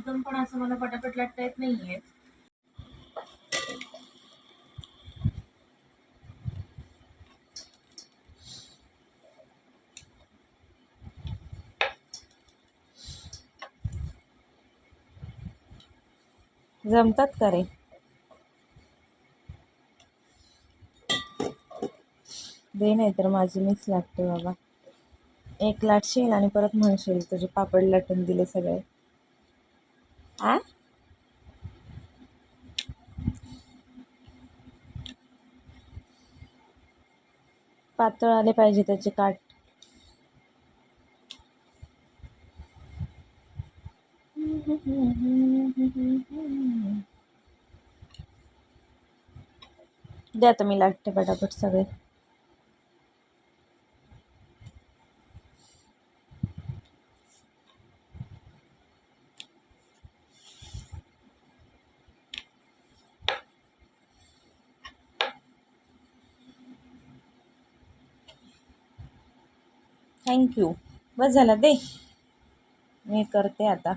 एकदम पण असं मला पटापट लाटता येत नाहीये. जमतात का रे? दे नाही तर माझी मीच लागते बाबा. एक लाटशील आणि परत म्हणशील तुझे पापड लाटून दिले सगळे. आ पातळ आले पाहिजे त्याचे काठ द्या तुम्ही लागते पटापट सगळे. थँक्यू. बस झालं दे. मी करते आता.